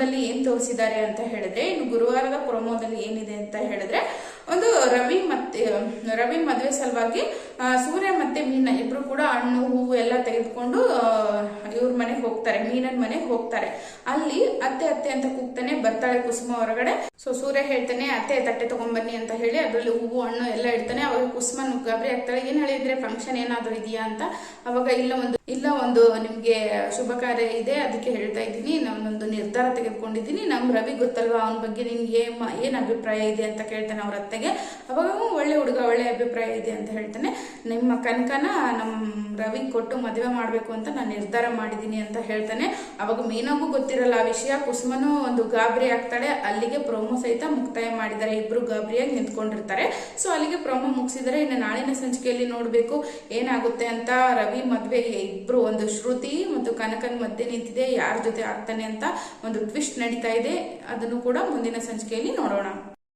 ಪ್ರೊಮೋದಲ್ಲಿ ಏನ್ ತೋರಿಸಿದ್ದಾರೆ ಅಂತ ಹೇಳಿದ್ರೆ, ಇನ್ನು ಗುರುವಾರದ ಪ್ರೊಮೋದಲ್ಲಿ ಏನಿದೆ ಅಂತ ಹೇಳಿದ್ರೆ, ಒಂದು ರವಿ ಮತ್ತೆ ರವಿ ಮದುವೆ ಸಲುವಾಗಿ ಸೂರ್ಯ ಮತ್ತೆ ಮೀನ ಇಬ್ರು ಕೂಡ ಹಣ್ಣು, ಹೂವು ಎಲ್ಲ ತೆಗೆದುಕೊಂಡು ಇವ್ರ ಮನೆಗೆ ಹೋಗ್ತಾರೆ, ಮೀನನ್ ಮನೆಗೆ ಹೋಗ್ತಾರೆ. ಅಲ್ಲಿ ಅತ್ತೆ ಅತ್ತೆ ಅಂತ ಕೂಗ್ತಾನೆ, ಬರ್ತಾಳೆ ಕುಸುಮ ಹೊರಗಡೆ. ಸೊ ಸೂರ್ಯ ಹೇಳ್ತಾನೆ, ಅತ್ತೆ, ತಟ್ಟೆ ತಗೊಂಡ್ಬನ್ನಿ ಅಂತ ಹೇಳಿ, ಅದ್ರಲ್ಲಿ ಹೂವು, ಹಣ್ಣು ಎಲ್ಲ ಇಡ್ತಾನೆ. ಅವಾಗ ಕುಸುಮ ಗಾಬರಿ ಆಗ್ತಾಳೆ ಏನ್ ಹೇಳಿದ್ರೆ ಫಂಕ್ಷನ್ ಏನಾದ್ರು ಇದೆಯಾ ಅಂತ? ಅವಾಗ ಇಲ್ಲ ಒಂದು ಇಲ್ಲ ಒಂದು ನಿಮ್ಗೆ ಶುಭ ಕಾರ್ಯ ಇದೆ, ಅದಕ್ಕೆ ಹೇಳ್ತಾ ಇದ್ದೀನಿ. ನಿರ್ಧಾರ ತೆಗೆದುಕೊಂಡಿದ್ದೀನಿ. ನಮ್ಮ ರವಿ ಗೊತ್ತಲ್ವಾ? ಅವನ ಬಗ್ಗೆ ನಿನ್ಗೆ ಏನು ಅಭಿಪ್ರಾಯ ಇದೆ ಅಂತ ಕೇಳ್ತಾನೆ ಅವ್ರ ಅತ್ತೆಗೆ. ಅವಾಗ "ಹ್ಞೂ, ಒಳ್ಳೆ ಹುಡುಗ ಒಳ್ಳೆ ಅಭಿಪ್ರಾಯ ಇದೆ ಅಂತ ಹೇಳ್ತಾನೆ. ನಿಮ್ಮ ಕನಕನ ನಮ್ಮ ರವಿ ಕೊಟ್ಟು ಮದುವೆ ಮಾಡಬೇಕು ಅಂತ ನಾನು ನಿರ್ಧಾರ ಮಾಡಿದ್ದೀನಿ ಅಂತ ಹೇಳ್ತಾನೆ. ಅವಾಗ ಮೀನಾಗೂ ಗೊತ್ತಿರಲ್ಲ ಆ ವಿಷಯ. ಕುಸುಮನು ಒಂದು ಗಾಬರಿ ಆಗ್ತಾಳೆ. ಅಲ್ಲಿಗೆ ಪ್ರೋಮೋ ಸಹಿತ ಮುಕ್ತಾಯ ಮಾಡಿದ್ದಾರೆ. ಇಬ್ರು ಗಾಬರಿಯಾಗಿ ನಿಂತ್ಕೊಂಡಿರ್ತಾರೆ. ಸೊ ಅಲ್ಲಿಗೆ ಪ್ರೋಮೋ ಮುಗಿಸಿದರೆ ಇನ್ನು ನಾಳಿನ ಸಂಚಿಕೆಯಲ್ಲಿ ನೋಡಬೇಕು. ಏನಾಗುತ್ತೆ ಅಂತ ರವಿ ಮದುವೆ ಇಬ್ರು ಒಂದು ಶ್ರುತಿ ಮತ್ತು ಕನಕನ್ ಮಧ್ಯೆ ನಿಂತಿದೆ. ಯಾರ ಜೊತೆ ಆಗ್ತಾನೆ ಅಂತ ಒಂದು ಟ್ವಿಸ್ಟ್ ನಡೀತಾ ಇದೆ. ಅದನ್ನು ಕೂಡ ಮುಂದಿನ ಸಂಚಿಕೆಯಲ್ಲಿ ನೋಡೋಣ.